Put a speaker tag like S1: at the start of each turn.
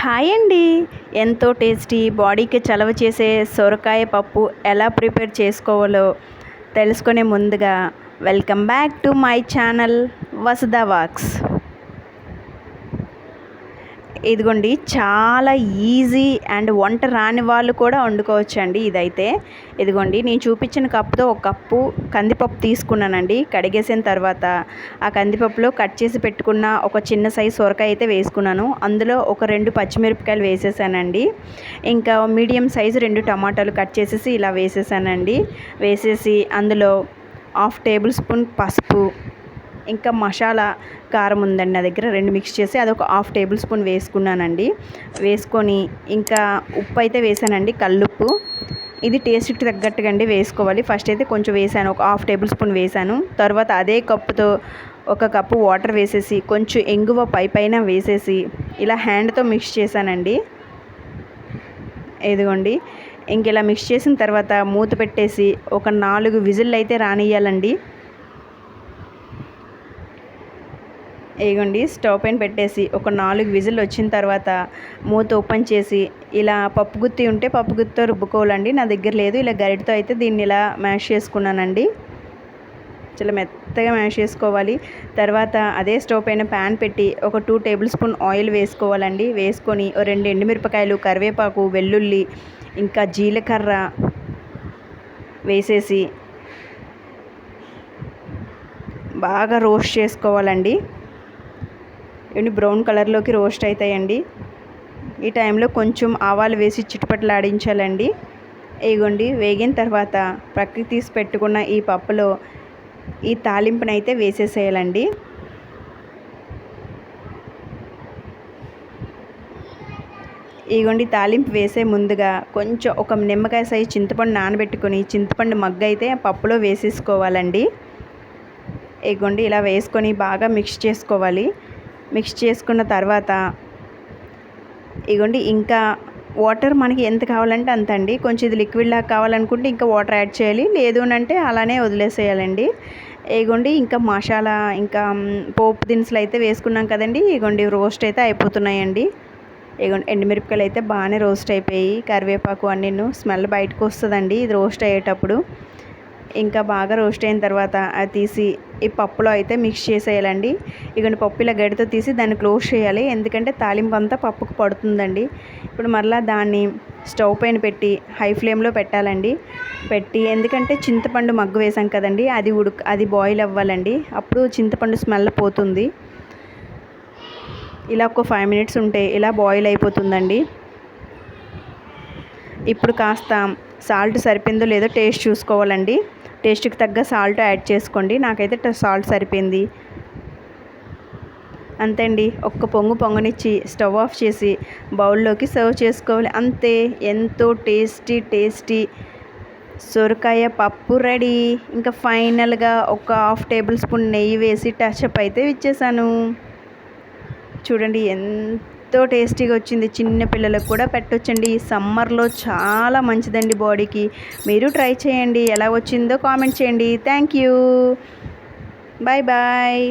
S1: Hi అండి ఎంతో tasty బాడీకి చలవ చేసే సొరకాయ పప్పు ఎలా ప్రిపేర్ చేసుకోవాలో తెలుసుకునే ముందుగా welcome back to my channel Vasudha wax. ఇదిగోండి చాలా ఈజీ అండ్ వంట రాని వాళ్ళు కూడా వండుకోవచ్చండి ఇదైతే. ఇదిగోండి నేను చూపించిన కప్పుతో ఒక కప్పు కందిపప్పు తీసుకున్నానండి. కడిగేసిన తర్వాత ఆ కందిపప్పులో కట్ చేసి పెట్టుకున్న ఒక చిన్న సైజు సొరకాయ అయితే వేసుకున్నాను. అందులో ఒక రెండు పచ్చిమిరపకాయలు వేసేసానండి. ఇంకా మీడియం సైజు రెండు టమాటాలు కట్ చేసేసి ఇలా వేసేసానండి. వేసేసి అందులో హాఫ్ టేబుల్ స్పూన్ పసుపు ఇంకా మసాలా కారం ఉందండి నా దగ్గర. రెండు మిక్స్ చేసి అదొక హాఫ్ టేబుల్ స్పూన్ వేసుకున్నానండి. వేసుకొని ఇంకా ఉప్పు అయితే వేసానండి కల్లుప్పు. ఇది టేస్ట్కి తగ్గట్టుగా అండి వేసుకోవాలి. ఫస్ట్ అయితే కొంచెం వేసాను ఒక హాఫ్ టేబుల్ స్పూన్ వేసాను. తర్వాత అదే కప్పుతో ఒక కప్పు వాటర్ వేసేసి కొంచెం ఎంగువ పై పైన వేసేసి ఇలా హ్యాండ్తో మిక్స్ చేశానండి. ఇదిగోండి. ఇంక ఇలా మిక్స్ చేసిన తర్వాత మూత పెట్టేసి ఒక నాలుగు విజిల్ అయితే రానియాలండి ఇగోండి స్టవ్ పైన పెట్టేసి ఒక నాలుగు విజిల్ వచ్చిన తర్వాత మూత ఓపెన్ చేసి ఇలా పప్పు గుత్తి ఉంటే పప్పు గుత్తితో రుబ్బుకోవాలండి. నా దగ్గర లేదు ఇలా గరిటతో అయితే దీన్ని ఇలా మ్యాష్ చేసుకున్నానండి. చాలా మెత్తగా మ్యాష్ చేసుకోవాలి. తర్వాత అదే స్టవ్ పైన ప్యాన్ పెట్టి ఒక టూ టేబుల్ స్పూన్ ఆయిల్ వేసుకోవాలండి. వేసుకొని ఓ రెండు ఎండుమిరపకాయలు కరివేపాకు వెల్లుల్లి ఇంకా జీలకర్ర వేసేసి బాగా రోస్ట్ చేసుకోవాలండి. ఇవన్నీ బ్రౌన్ కలర్లోకి రోస్ట్ అవుతాయండి. ఈ టైంలో కొంచెం ఆవాలు వేసి చిట్టుపట్లాడించాలండి ఇగోండి వేగిన తర్వాత ప్రక్కకి తీసి పెట్టుకున్న ఈ పప్పులో ఈ తాలింపునైతే వేసేసేయాలండి. ఇగోండి తాలింపు వేసే ముందుగా కొంచెం ఒక నిమ్మకాయ సైజు చింతపండు నానబెట్టుకొని చింతపండు మగ్గ అయితే పప్పులో వేసేసుకోవాలండి. ఇగోండి ఇలా వేసుకొని బాగా మిక్స్ చేసుకోవాలి. మిక్స్ చేసుకున్న తర్వాత ఇగోండి ఇంకా వాటర్ మనకి ఎంత కావాలంటే అంత అండి కొంచెం ఇది లిక్విడ్ లాగా కావాలనుకుంటే ఇంకా వాటర్ యాడ్ చేయాలి. లేదు అంటే అలానే వదిలేసేయాలండి. ఇగోండి ఇంకా మసాలా ఇంకా పోపు దినుసులు అయితే వేసుకున్నాం కదండి. ఇగోండి రోస్ట్ అయితే అయిపోతున్నాయండి. ఇగోండి ఎండుమిరపకాయలు అయితే బాగానే రోస్ట్ అయిపోయి కరివేపాకు అన్నీ స్మెల్ బయటకు వస్తుందండి. ఇది రోస్ట్ అయ్యేటప్పుడు. ఇంకా బాగా రోస్ట్ అయిన తర్వాత అది తీసి ఈ పప్పులో అయితే మిక్స్ చేసేయాలండి. ఇక పప్పు ఇలా గడితో తీసి దాన్ని క్లోజ్ చేయాలి. ఎందుకంటే తాలింపు అంతా పప్పుకు పడుతుందండి. ఇప్పుడు మరలా దాన్ని స్టవ్ పైన పెట్టి హై ఫ్లేమ్లో పెట్టాలండి. పెట్టి ఎందుకంటే చింతపండు మగ్గు వేసాం కదండి అది ఉడుక్ అది బాయిల్ అవ్వాలండి. అప్పుడు చింతపండు స్మెల్ పోతుంది. ఇలా ఒక ఫైవ్ మినిట్స్ ఉంటే ఇలా బాయిల్ అయిపోతుందండి. ఇప్పుడు కాస్త సాల్ట్ సరిపోయిందో లేదో టేస్ట్ చూసుకోవాలండి. టేస్ట్కి తగ్గ సాల్ట్ యాడ్ చేసుకోండి. నాకైతే సాల్ట్ సరిపోయింది. అంతే అండి. ఒక్క పొంగు పొంగనిచ్చి స్టవ్ ఆఫ్ చేసి బౌల్లోకి సర్వ్ చేసుకోవాలి. అంతే. ఎంతో టేస్టీ టేస్టీ సొరకాయ పప్పు రెడీ. ఇంకా ఫైనల్గా ఒక హాఫ్ టేబుల్ స్పూన్ నెయ్యి వేసి టచ్అప్ అయితే ఇచ్చేసాను చూడండి ఎంత ఎంతో టేస్టీగా వచ్చింది. చిన్న పిల్లలకు కూడా పెట్టొచ్చండి. ఈ సమ్మర్లో చాలా మంచిదండి బాడీకి. మీరు ట్రై చేయండి. ఎలా వచ్చిందో కామెంట్ చేయండి. Thank you. Bye bye.